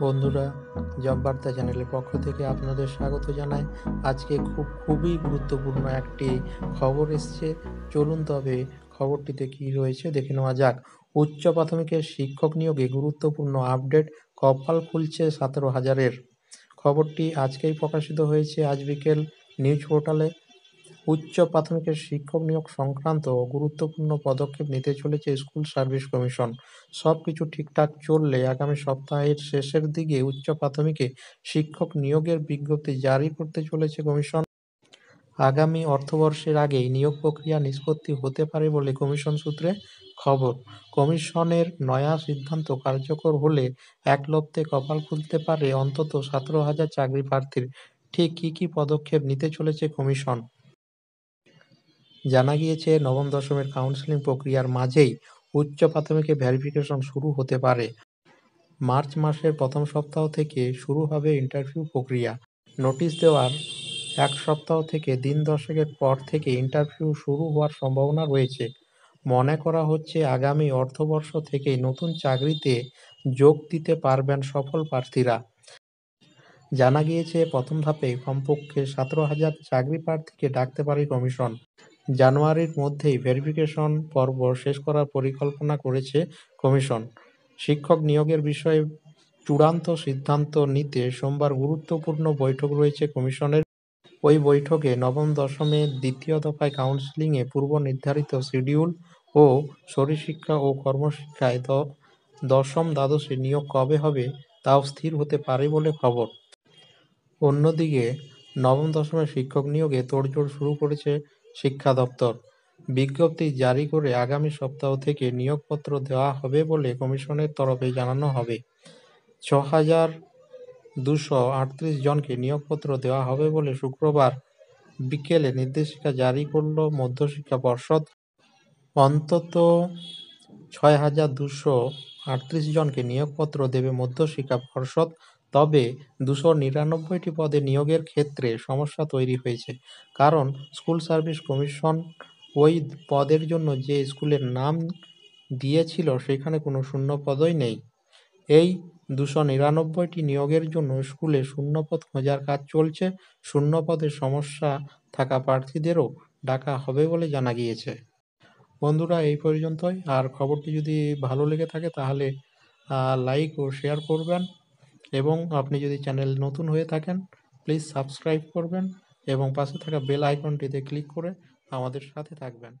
বন্ধুরা জব বার্তা চ্যানেলের পক্ষ থেকে আপনাদের স্বাগত জানাই। আজকে খুব, খুবই গুরুত্বপূর্ণ একটি খবর এসছে। চলুন তবে খবরটিতে কি রয়েছে দেখে নেওয়া যাক। উচ্চ প্রাথমিকের শিক্ষক নিয়োগে গুরুত্বপূর্ণ আপডেট কপাল খুলছে সতেরো হাজারের। খবরটি আজকেই প্রকাশিত হয়েছে আজ বিকেল নিউজ পোর্টালে। উচ্চ প্রাথমিকের শিক্ষক নিয়োগ সংক্রান্ত গুরুত্বপূর্ণ পদক্ষেপ নিতে চলেছে স্কুল সার্ভিস কমিশন। সব কিছু ঠিকঠাক চললে আগামী সপ্তাহের শেষের দিকে উচ্চ প্রাথমিকে শিক্ষক নিয়োগের বিজ্ঞপ্তি জারি করতে চলেছে কমিশন। আগামী অর্থবর্ষের আগেই নিয়োগ প্রক্রিয়া নিষ্পত্তি হতে পারে বলে কমিশন সূত্রে খবর। কমিশনের নয়া সিদ্ধান্ত কার্যকর হলে এক লপ্তে কপাল খুলতে পারে অন্তত সতেরো হাজার চাকরি প্রার্থীর। ঠিক কী কী পদক্ষেপ নিতে চলেছে কমিশন? জানা গিয়েছে, নবম দশমের কাউন্সেলিং প্রক্রিয়ার মাঝেই উচ্চ প্রাথমিকে ভেরিফিকেশন শুরু হতে পারে। মার্চ মাসের প্রথম সপ্তাহ থেকে শুরু হবে ইন্টারভিউ প্রক্রিয়া। নোটিশ দেওয়ার এক সপ্তাহ থেকে দিন দশকের পর থেকে ইন্টারভিউ শুরু হওয়ার সম্ভাবনা রয়েছে। মনে করা হচ্ছে আগামী অর্থবর্ষ থেকেই নতুন চাকরিতে যোগ দিতে পারবেন সফল প্রার্থীরা। জানা গিয়েছে, প্রথম ধাপে কমপক্ষে সতেরো হাজার চাকরি প্রার্থীকে ডাকতে পারে কমিশন। জানুয়ারির মধ্যেই ভেরিফিকেশন পর্ব শেষ করার পরিকল্পনা করেছে কমিশন শিক্ষক নিয়োগের বিষয়ে চূড়ান্ত সিদ্ধান্ত নিতে সোমবার গুরুত্বপূর্ণ বৈঠক রয়েছে কমিশনের ওই বৈঠকে নবম দশমের দ্বিতীয় দফায় কাউন্সেলিংয়ে পূর্ব নির্ধারিত শিডিউল ও শরীরশিক্ষা ও কর্মশিক্ষায় দশম দ্বাদশে নিয়োগ কবে হবে তাও স্থির হতে পারে বলে খবর। অন্যদিকে নবম দশমের শিক্ষক নিয়োগে তোড়জোড় শুরু করেছে শিক্ষা দপ্তর। বিজ্ঞপ্তি জারি করে আগামী সপ্তাহ থেকে নিয়োগপত্র দেওয়া হবে বলে কমিশনের তরফে জানানো হবে। ছ হাজার দুশো আটত্রিশ জনকে নিয়োগপত্র দেওয়া হবে বলে শুক্রবার বিকেলে নির্দেশিকা জারি করল মধ্যশিক্ষা পর্ষদ। অন্তত ছয় হাজার দুশো আটত্রিশ জনকে নিয়োগপত্র দেবে মধ্যশিক্ষা পর্ষদ। তবে দুশো নিরানব্বইটি পদে নিয়োগের ক্ষেত্রে সমস্যা তৈরি হয়েছে। কারণ স্কুল সার্ভিস কমিশন ওই পদের জন্য যে স্কুলের নাম দিয়েছিল, সেখানে কোনো শূন্য পদই নেই। এই দুশো নিরানব্বইটি নিয়োগের জন্য স্কুলে শূন্যপদ খোঁজার কাজ চলছে। শূন্যপদের সমস্যা থাকা প্রার্থীদেরও ডাকা হবে বলে জানা গিয়েছে। বন্ধুরা, এই পর্যন্তই। আর খবরটি যদি ভালো লেগে থাকে, তাহলে লাইক ও শেয়ার করবেন। এবং আপনি যদি চ্যানেল নতুন হয়ে থাকেন প্লিজ সাবস্ক্রাইব করবেন এবং পাশে থাকা বেল আইকনটিতে ক্লিক করে আমাদের সাথে থাকবেন।